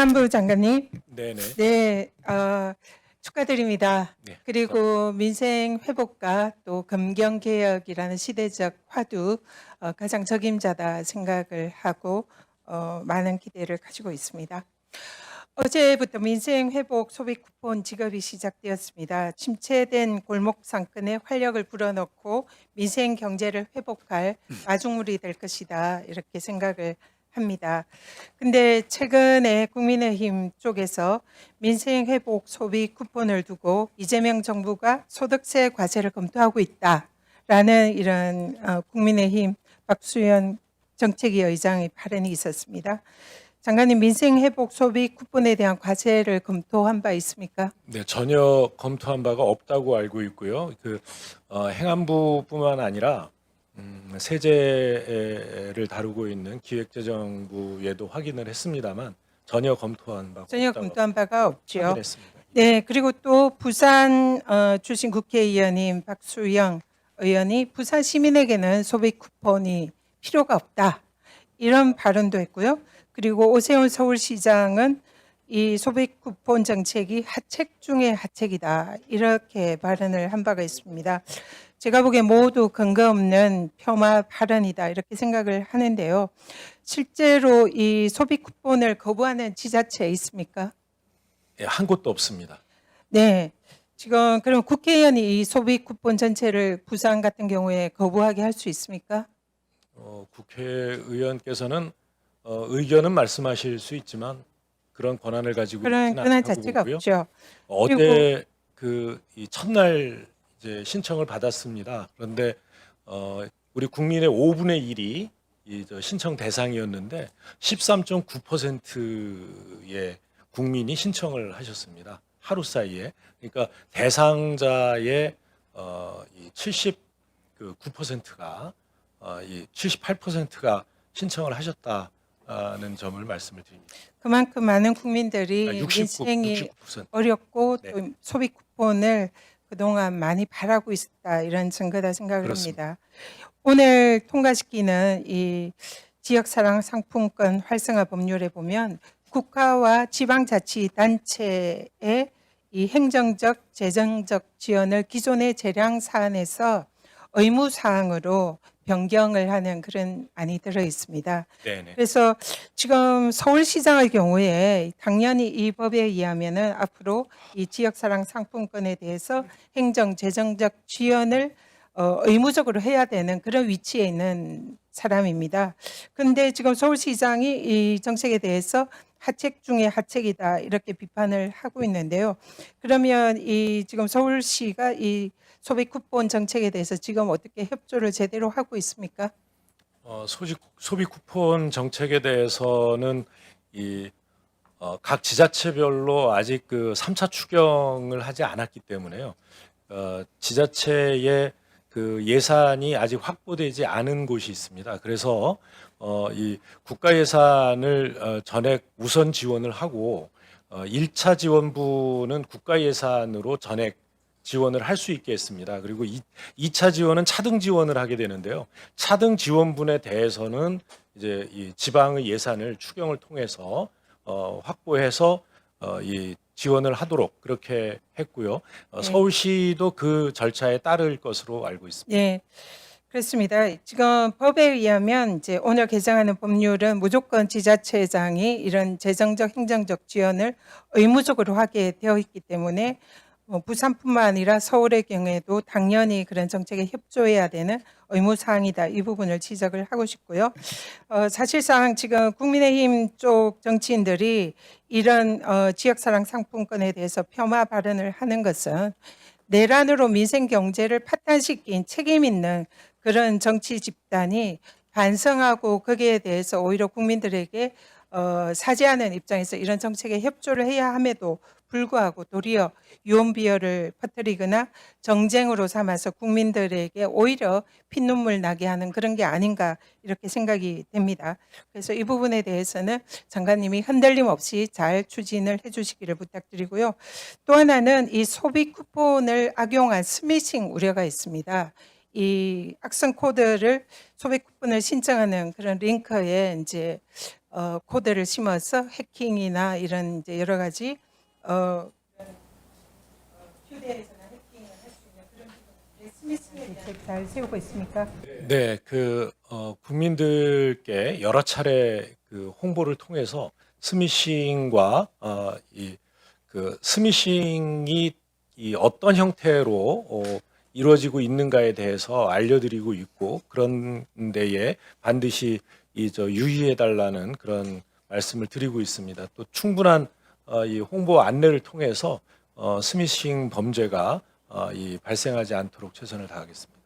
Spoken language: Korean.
행안부 장관님, 네네. 네, 어, 축하드립니다. 네, 그리고 민생 회복과 또 검경 개혁이라는 시대적 화두 어, 가장 적임자다 생각을 하고 어, 많은 기대를 가지고 있습니다. 어제부터 민생 회복 소비 쿠폰 지급이 시작되었습니다. 침체된 골목 상권에 활력을 불어넣고 민생 경제를 회복할 마중물이 될 것이다 이렇게 생각을 합니다. 근데 최근에 국민의힘 쪽에서 민생 회복 소비 쿠폰을 두고 이재명 정부가 소득세 과세를 검토하고 있다라는 이런 어, 국민의힘 박수현 정책위 의장의 발언이 있었습니다. 장관님 민생 회복 소비 쿠폰에 대한 과세를 검토한 바 있습니까? 네, 전혀 검토한 바가 없다고 알고 있고요. 그 어, 행안부뿐만 아니라 음, 세제를 다루고 있는 기획재정부에도 확인을 했습니다만 전혀 검토한 바가 전혀 없다고 검토한 바가. 확인했습니다. 네, 그리고 또 부산 어, 출신 국회의원님 박수영 의원이 부산 시민에게는 소비 쿠폰이 필요가 없다 이런 발언도 했고요. 그리고 오세훈 서울시장은 이 소비 쿠폰 정책이 하책 중의 하책이다 이렇게 발언을 한 바가 있습니다. 제가 보기에 모두 근거 없는 폄하 발언이다 이렇게 생각을 하는데요. 실제로 이 소비 쿠폰을 거부하는 지자체 있습니까? 예, 한 곳도 없습니다. 네. 지금 그럼 국회의원이 이 소비 쿠폰 전체를 부산 같은 경우에 거부하게 할 수 있습니까? 어, 국회의원께서는 어, 의견은 말씀하실 수 있지만 그런 권한을 가지고 그런 있지는 그런 않다고 자체가 보고요. 없죠. 어제 그이 첫날 이제 신청을 받았습니다. 그런데 어 우리 국민의 5분의 1이 이 저 신청 대상이었는데 13.9%의 국민이 신청을 하셨습니다. 하루 사이에. 그러니까 대상자의 어 이70그 9%가 어 이 78%가 신청을 하셨다는 점을 말씀을 드립니다. 그만큼 많은 국민들이 아, 69, 민생이 69%. 어렵고 네. 또 소비 쿠폰을 그동안 많이 바라고 있었다 이런 증거다 생각을 그렇습니다. 합니다. 오늘 통과시키는 이 지역사랑 상품권 활성화 법률에 보면 국가와 지방자치단체의 이 행정적, 재정적 지원을 기존의 재량 사안에서 의무 사항으로 변경을 하는 그런 안이 들어 있습니다. 네네. 그래서 지금 서울시장의 경우에 당연히 이 법에 의하면은 앞으로 이 지역사랑 상품권에 대해서 행정 재정적 지원을 어, 의무적으로 해야 되는 그런 위치에 있는 사람입니다. 근데 지금 서울시장이 이 정책에 대해서 하책 중에 하책이다 이렇게 비판을 하고 있는데요. 그러면 이 지금 서울시가 이 소비 쿠폰 정책에 대해서 지금 어떻게 협조를 제대로 하고 있습니까? 어, 소지, 소비 쿠폰 정책에 대해서는 이, 어, 각 지자체별로 아직 그 3차 추경을 하지 않았기 때문에요. 어, 지자체의 그 예산이 아직 확보되지 않은 곳이 있습니다. 그래서 어, 이 국가 예산을 어, 전액 우선 지원을 하고 어, 1차 지원부는 국가 예산으로 전액 지원을 할 수 있게 했습니다. 그리고 이, 2차 지원은 차등 지원을 하게 되는데요. 차등 지원분에 대해서는 이제 이 지방의 예산을 추경을 통해서 어, 확보해서 어, 이 지원을 하도록 그렇게 했고요. 어, 네. 서울시도 그 절차에 따를 것으로 알고 있습니다. 네, 그렇습니다. 지금 법에 의하면 이제 오늘 개정하는 법률은 무조건 지자체장이 이런 재정적 행정적 지원을 의무적으로 하게 되어 있기 때문에 뭐 부산뿐만 아니라 서울의 경우에도 당연히 그런 정책에 협조해야 되는 의무 사항이다. 이 부분을 지적을 하고 싶고요. 어, 사실상 지금 국민의힘 쪽 정치인들이 이런 어, 지역사랑 상품권에 대해서 폄하 발언을 하는 것은 내란으로 민생 경제를 파탄시킨 책임 있는 그런 정치 집단이 반성하고 거기에 대해서 오히려 국민들에게 어, 사죄하는 입장에서 이런 정책에 협조를 해야 함에도 불구하고 도리어 유언비어를 퍼뜨리거나 정쟁으로 삼아서 국민들에게 오히려 피눈물 나게 하는 그런 게 아닌가 이렇게 생각이 됩니다. 그래서 이 부분에 대해서는 장관님이 흔들림 없이 잘 추진을 해주시기를 부탁드리고요. 또 하나는 이 소비 쿠폰을 악용한 스미싱 우려가 있습니다. 이 악성 코드를 소비 쿠폰을 신청하는 그런 링크에 이제 어, 코드를 심어서 해킹이나 이런 이제 여러 가지 어, 휴대에서나 해킹을 할수 있는 그런 스미스에 대책 잘 세우고 있습니까? 네, 그 어, 국민들께 여러 차례 그 홍보를 통해서 스미싱과 어, 이그 스미싱이 이 어떤 형태로 어, 이루어지고 있는가에 대해서 알려드리고 있고 그런 데에 반드시 이 저 유의해 달라는 그런 말씀을 드리고 있습니다. 또 충분한 어, 이 홍보 안내를 통해서 어, 스미싱 범죄가 어, 이 발생하지 않도록 최선을 다하겠습니다.